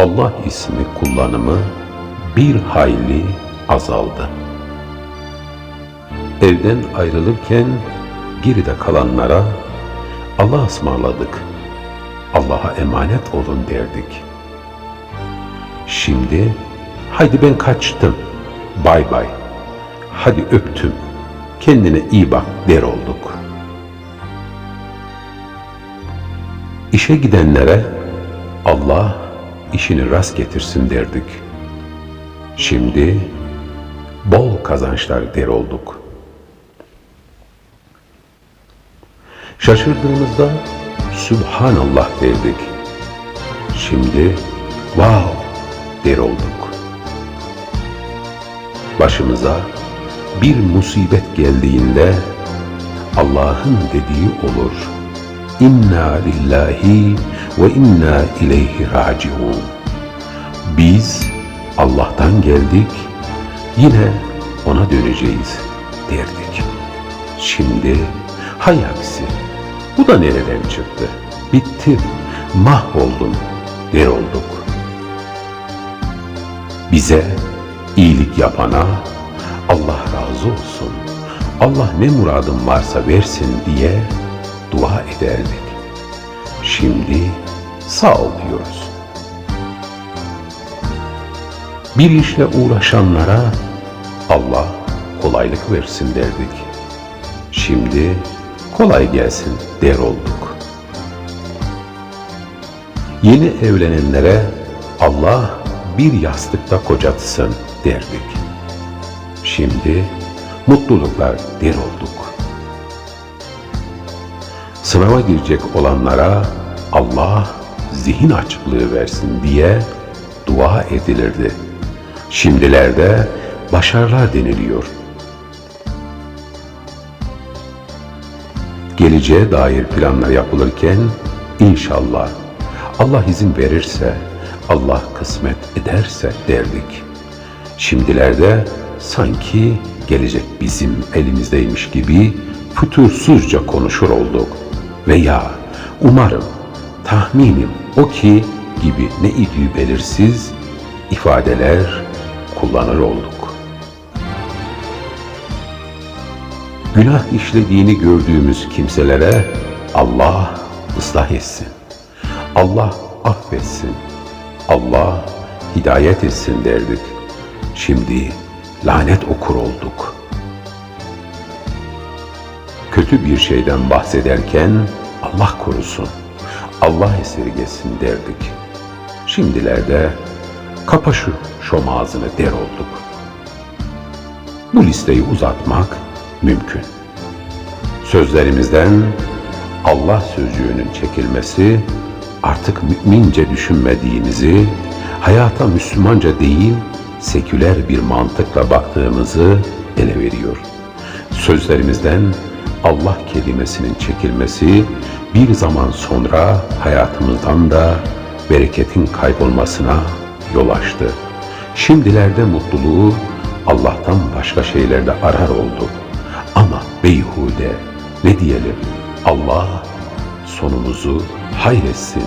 Allah ismi kullanımı bir hayli azaldı. Evden ayrılırken geride kalanlara Allah'a ısmarladık, Allah'a emanet olun derdik. Şimdi haydi ben kaçtım, bay bay, hadi öptüm, kendine iyi bak der olduk. İşe gidenlere Allah işini rast getirsin derdik. Şimdi bol kazançlar der olduk. Şaşırdığımızda Subhanallah derdik. Şimdi wow der olduk. Başımıza bir musibet geldiğinde Allah'ın dediği olur. İnna lillahi ve inna ileyhi raciun. Biz Allah'tan geldik, yine ona döneceğiz derdik. Şimdi hay aksi, bu da nereden çıktı? Bitti, mahvoldum der olduk. Bize iyilik yapana Allah razı olsun, Allah ne muradın varsa versin diye dua ederdik. Şimdi sağ ol diyoruz. Bir işle uğraşanlara Allah kolaylık versin derdik. Şimdi kolay gelsin der olduk. Yeni evlenenlere Allah bir yastıkta kocatsın derdik. Şimdi mutluluklar der olduk. Sınava girecek olanlara Allah zihin açıklığı versin diye dua edilirdi. Şimdilerde başarılar deniliyor. Geleceğe dair planlar yapılırken inşallah Allah izin verirse, Allah kısmet ederse derdik. Şimdilerde sanki gelecek bizim elimizdeymiş gibi fütursuzca konuşur olduk. Veya umarım, tahminim o ki gibi ne idüğü belirsiz ifadeler kullanır olduk. Günah işlediğini gördüğümüz kimselere Allah ıslah etsin. Allah affetsin. Allah hidayet etsin derdik. Şimdi lanet okur olduk. Kötü bir şeyden bahsederken Allah korusun, Allah esirgesin derdik. Şimdilerde kapa şu şom ağzını der olduk. Bu listeyi uzatmak mümkün. Sözlerimizden Allah sözcüğünün çekilmesi artık mümince düşünmediğimizi, hayata Müslümanca değil, seküler bir mantıkla baktığımızı ele veriyor. Sözlerimizden Allah kelimesinin çekilmesi bir zaman sonra hayatımızdan da bereketin kaybolmasına yol açtı. Şimdilerde mutluluğu Allah'tan başka şeylerde arar olduk. Ama beyhude ne diyelim Allah sonumuzu hayretsin